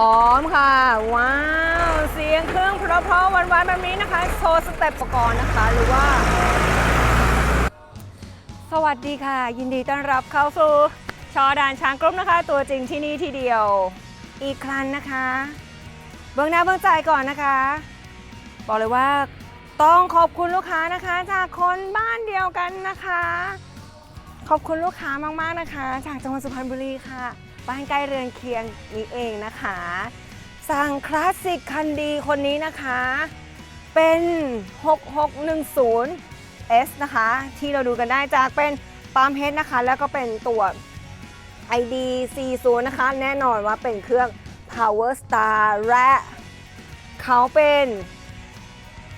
ร้อมค่ะ ว้าว เสียงเครื่องเพราะๆหวานๆแบบนี้นะคะ โชว์สเต็ปอุปกรณ์นะคะ หรือว่า สวัสดีค่ะ ยินดีต้อนรับเข้าสู่ชอดานช้างกรุ๊ปนะคะ ตัวจริงที่นี่ทีเดียว อีกครั้งนะคะ เบื้องหน้าเบื้องใจก่อนนะคะ บอกเลยว่าต้องขอบคุณลูกค้านะคะ จากคนบ้านเดียวกันนะคะ ขอบคุณลูกค้ามากๆนะคะ จากจังหวัดสุพรรณบุรีค่ะ บ้านใกล้เรือนเคียงนี้เองนะคะ สั่งคลาสสิกคันดีคนนี้นะคะ เป็น 6610 S นะคะ ที่เราดูกันได้จากเป็นปามเฮดนะคะ แล้วก็เป็นตัว ID 40นะคะ แน่นอนว่าเป็นเครื่อง Power Star และเขาเป็น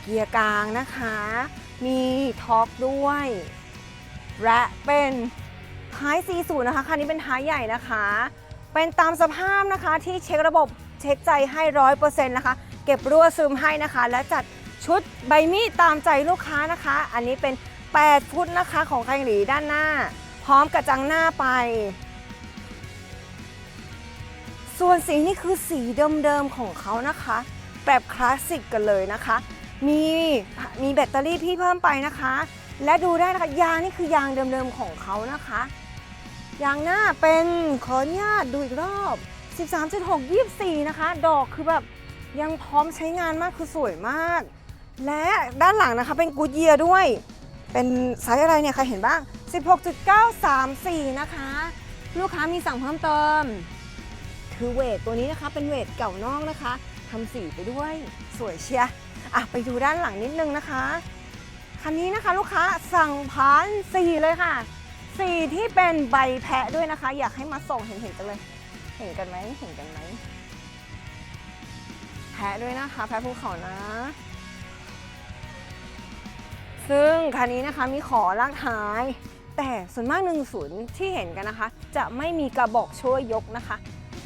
เกียร์กลางนะคะ มีท็อกด้วย และเป็น ท้าย 40 นะคะคันนี้เป็นท้ายใหญ่นะคะ เป็นตามสภาพนะคะที่เช็คระบบเช็คใจให้ร้อยเปอร์เซ็นต์นะคะ เก็บรั่วซึมให้นะคะ และจัดชุดใบมีดตามใจลูกค้านะคะ อันนี้เป็น 8 ฟุตนะคะของคังหลีด้านหน้า พร้อมกระจังหน้าไป ส่วนสีนี่คือสีเดิมๆของเขานะคะ แบบคลาสสิกกันเลยนะคะ มีมีแบตเตอรี่ที่เพิ่มไปนะคะ และดูได้นะคะยางนี่คือยางเดิมๆของเขานะคะ อย่างหน้าเป็นขออนุญาตดูอีกรอบ 13.6 24 นะคะ ดอกคือแบบยังพร้อมใช้งานมากคือสวยมาก และด้านหลังนะคะเป็นกูดเยียด้วย เป็นไซส์อะไรเนี่ยใครเห็นบ้าง 16.934 นะคะ ลูกค้ามีสั่งเพิ่มเติม คือเวทตัวนี้นะคะเป็นเวทเก่านอกนะคะทำสีไปด้วยสวยเชียร์อะไปดูด้านหลังนิดนึงนะคะ คันนี้นะคะลูกค้าสั่งผ่านสีเลยค่ะ สีที่เป็นใบแพะด้วยนะคะ อยากให้มาส่งเห็นเห็นกันเลย เห็นกันไหมเห็นกันไหมแพะด้วยนะคะ แพะภูเขานะ ซึ่งคันนี้นะคะมีขอลากท้าย แต่ส่วนมาก10ที่เห็นกันนะคะ จะไม่มีกระบอกช่วยยกนะคะ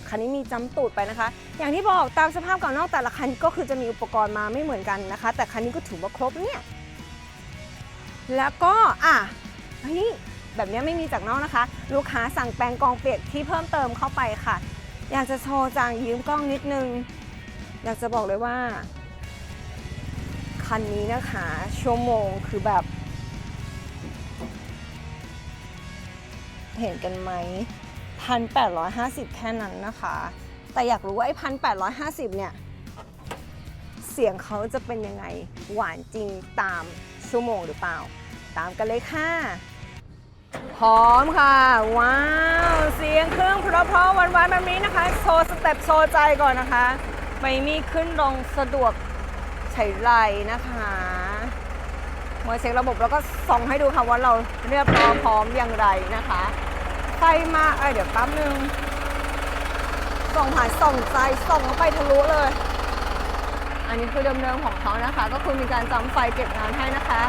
คันนี้มีจำตูดไปนะคะ อย่างที่บอกตามสภาพเก่านอกแต่ละคันก็คือจะมีอุปกรณ์มาไม่เหมือนกันนะคะ แต่คันนี้ก็ถือว่าครบเนี่ย แล้วก็อะเฮ้ย แบบนี้ไม่มีจากนอกนะคะ ลูกค้าสั่งแปลงกองเปียกที่เพิ่มเติมเข้าไปค่ะ อยากจะโชว์จางยืมกล้องนิดนึง อยากจะบอกเลยว่า คันนี้นะคะชั่วโมงคือแบบ เห็นกันไหมพันแปดร้อยห้าสิบแค่นั้นนะคะ แต่อยากรู้ว่าไอ้พันแปดร้อยห้าสิบเนี่ย เสียงเขาจะเป็นยังไงหวานจริงตามชั่วโมงหรือเปล่า ตามกันเลยค่ะ พร้อมค่ะ ว้าว เสียงเครื่องเพราะๆหวานๆแบบนี้นะคะ โชว์สเต็ปโชว์ใจก่อนนะคะ ไม่มีขึ้นลงสะดวกใช้ไรนะคะเมื่อเช็คระบบแล้วก็ส่องให้ดูค่ะว่าเราเรียบร้อยพร้อมอย่างไรนะคะไฟมาเอ้ยเดี๋ยวแป๊บนึงส่องผ่านส่องใจส่องเข้าไปทะลุเลย อันนี้คือเดิมๆของเขานะคะ ก็คือมีการจำไฟเก็บงานให้นะคะ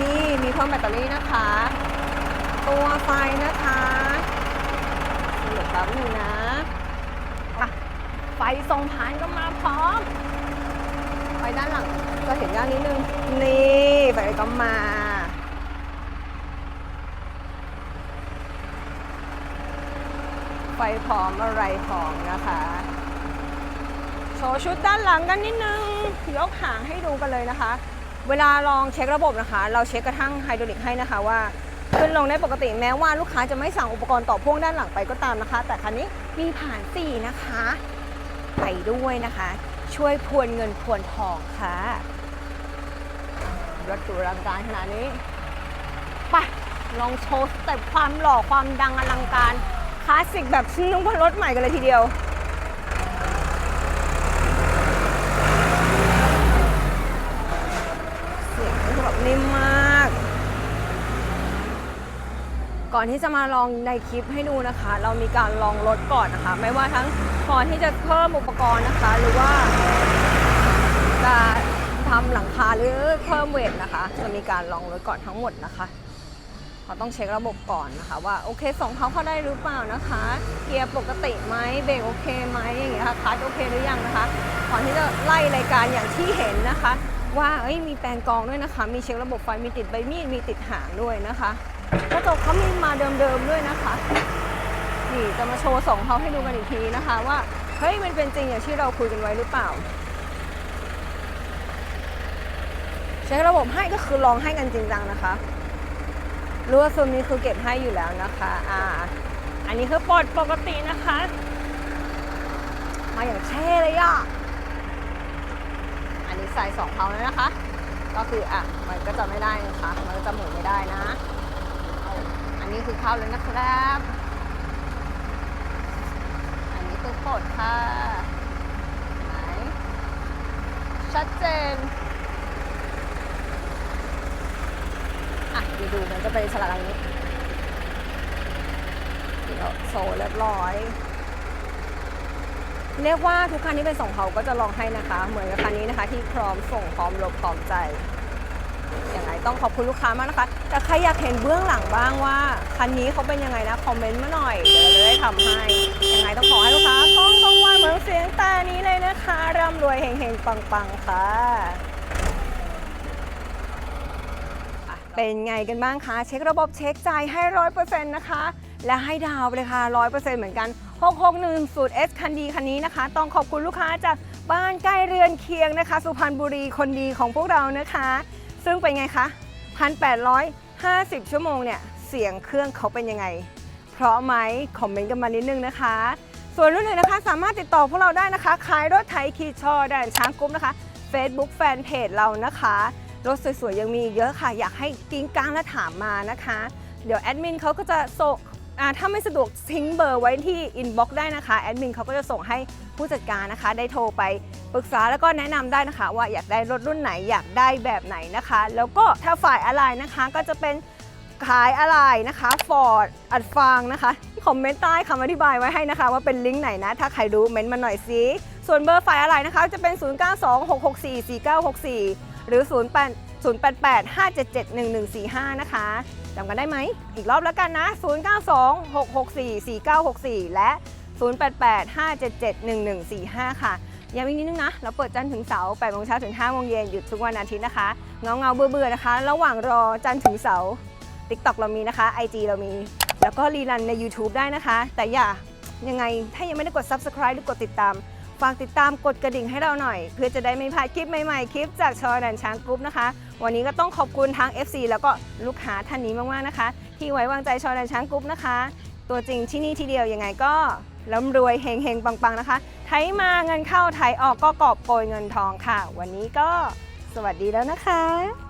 นี่มีเพิ่มแบตเตอรี่นะคะ ตัวไฟนะคะเดี๋ยวแป๊บนึงนะอะไฟส่งผ่านก็มาพร้อมไฟด้านหลังก็เห็นยากนิดนึง นี่ไฟก็มาไฟพร้อมอะไรพร้อมนะคะ โชว์ชุดด้านหลังกันนิดนึง ยกหางให้ดูกันเลยนะคะ เวลาลองเช็คระบบนะคะ เราเช็คกระทั่งไฮดรอลิกให้นะคะว่า ขึ้นลงได้ปกติแม้ว่าลูกค้าจะไม่สั่งอุปกรณ์ต่อพ่วงด้านหลังไปก็ตามนะคะ แต่คันนี้มีผ่านสี่นะคะ ไปด้วยนะคะ ช่วยพวนเงินพวนทองค่ะรถหรูอลังการขนาดนี้ไปลองโชว์สเต็ปความหล่อความดังอลังการคลาสสิกแบบชื่อว่ารถใหม่กันเลยทีเดียว เสียงคือแบบนิ่มมาก ก่อนที่จะมาลองในคลิปให้ดูนะคะ เรามีการลองรถก่อนนะคะ ไม่ว่าทั้งก่อนที่จะเพิ่มอุปกรณ์นะคะ หรือว่าจะทำหลังคาหรือเพิ่มเวทนะคะ จะมีการลองรถก่อนทั้งหมดนะคะเราต้องเช็คระบบก่อนนะคะ ว่าโอเคส่งเขาเข้าได้หรือเปล่านะคะเกียร์ปกติไหมเบรกโอเคไหมอย่างเงี้ยค่ะคลัตช์โอเคหรือยังนะคะก่อนที่จะไล่รายการอย่างที่เห็นนะคะ ว่าเอ้ยมีแปลงกองด้วยนะคะ มีเช็คระบบไฟมีติดใบมีดมีติดหางด้วยนะคะ กระจกเขามีมาเดิมๆด้วยนะคะ นี่จะมาโชว์สองเขาให้ดูกันอีกทีนะคะ ว่าเฮ้ยมันเป็นจริงอย่างที่เราคุยกันไว้หรือเปล่าเช็คระบบให้ก็คือลองให้กันจริงจังนะคะรู้ว่าซูมนี้คือเก็บให้อยู่แล้วนะคะ อ่า อันนี้คือปลดปกตินะคะ มาอย่างเท่เลยอะ อันนี้ใส่สองเพาแล้วนะคะ ก็คืออะ มันก็จะไม่ได้นะคะ มันก็จะหมุนไม่ได้นะ นี้คือเข้าเลยนะครับ อันนี้คือปลดค่ะ ไหน ชัดเจน อะดี๋ยวดูมันจะเป็นสลักอันนี้เดี๋ยวโซเรียบร้อย เรียกว่าทุกคันที่เป็นส่งเขาก็จะลองให้นะคะ เหมือนกับคันนี้นะคะ ที่พร้อมส่งพร้อมลบพร้อมใจ อยังไงต้องขอบคุณลูกค้ามากนะคะ แต่ใครอยากเห็นเบื้องหลังบ้างว่าคันนี้เขาเป็นยังไงนะ คอมเมนต์มาหน่อย เดี๋ยวเราจะได้ทำให้ ยังไงต้องขอให้ลูกค้าต้องต้องวันเหมือนเสียงแต่นี้เลยนะคะร่ำรวยเฮงๆ ปังๆค่ะ เป็นไงกันบ้างคะ เช็คระบบเช็คใจให้ร้อยเปอร์เซ็นต์นะคะ และให้ดาวไปเลยค่ะร้อยเปอร์เซ็นต์เหมือนกัน661 S คันดีคันนี้นะคะ ต้องขอบคุณลูกค้าจากบ้านใกล้เรือนเคียงนะคะ สุพรรณบุรีคนดีของพวกเรานะคะ ซึ่งเป็นไงคะ 1,850 ชั่วโมงเนี่ยเสียงเครื่องเขาเป็นยังไง เพราะไหมคอมเมนต์กันมานิดนึงนะคะ ส่วนรุ่นไหนนะคะสามารถติดต่อพวกเราได้นะคะขายรถไถคีชอแดนช้างกุ๊มนะคะ Facebook Fanpage เรานะคะ รถสวยๆ ยังมีเยอะค่ะ อยากให้กิ้งก้างและถามมานะคะ เดี๋ยวแอดมินเขาก็จะส่ง ถ้าไม่สะดวกทิ้งเบอร์ไว้ที่อินบ็อกซ์ได้นะคะแอดมินเขาก็จะส่งให้ผู้จัดการนะคะ ได้โทรไปปรึกษาแล้วก็แนะนำได้นะคะ ว่าอยากได้รถรุ่นไหนอยากได้แบบไหนนะคะ แล้วก็ถ้าฝ่ายอะไรนะคะก็จะเป็นขายอะไรนะคะฟอร์ดอัดฟางนะคะคอมเมนต์ใต้คำอธิบายไว้ให้นะคะ ว่าเป็นลิงก์ไหนนะ ถ้าใครรู้เม้นต์มาหน่อยสิส่วนเบอร์ฝ่ายอะไรนะคะ จะเป็น 0926644964 หรือ 0 8 0885771145 นะคะจำกันได้ไหม อีกรอบแล้วกันนะ 092 664 4964 และ 088 577 1145 ค่ะย้ำอีกนิดนึงนะ เราเปิดจันทร์ถึงเสาร์8โมงเช้าถึง5โมงเย็น หยุดทุกวันอาทิตย์นะคะ เงาเงาเบื่อเบื่อนะคะ ระหว่างรอจันทร์ถึงเสาร์ TikTok เรามีนะคะ IG เรามี แล้วก็รีรันใน YouTube ได้นะคะ แต่อย่า ยังไง ถ้ายังไม่ได้กด Subscribe หรือกดติดตาม ฝากติดตามกดกระดิ่งให้เราหน่อย เพื่อจะได้ไม่พลาดคลิปใหม่ๆ คลิปจากชอยแดนช้างกรุ๊ปนะคะ วันนี้ก็ต้องขอบคุณทาง FC แล้วก็ลูกค้าท่านนี้มากๆนะคะ ที่ไว้วางใจชอยแดนช้างกรุ๊ปนะคะ ตัวจริงที่นี่ที่เดียวยังไงก็ร่ำรวยเฮงๆ ปังๆนะคะ ไทยมาเงินเข้าไทยออกก็กอบโกยเงินทองค่ะ วันนี้ก็สวัสดีแล้วนะคะ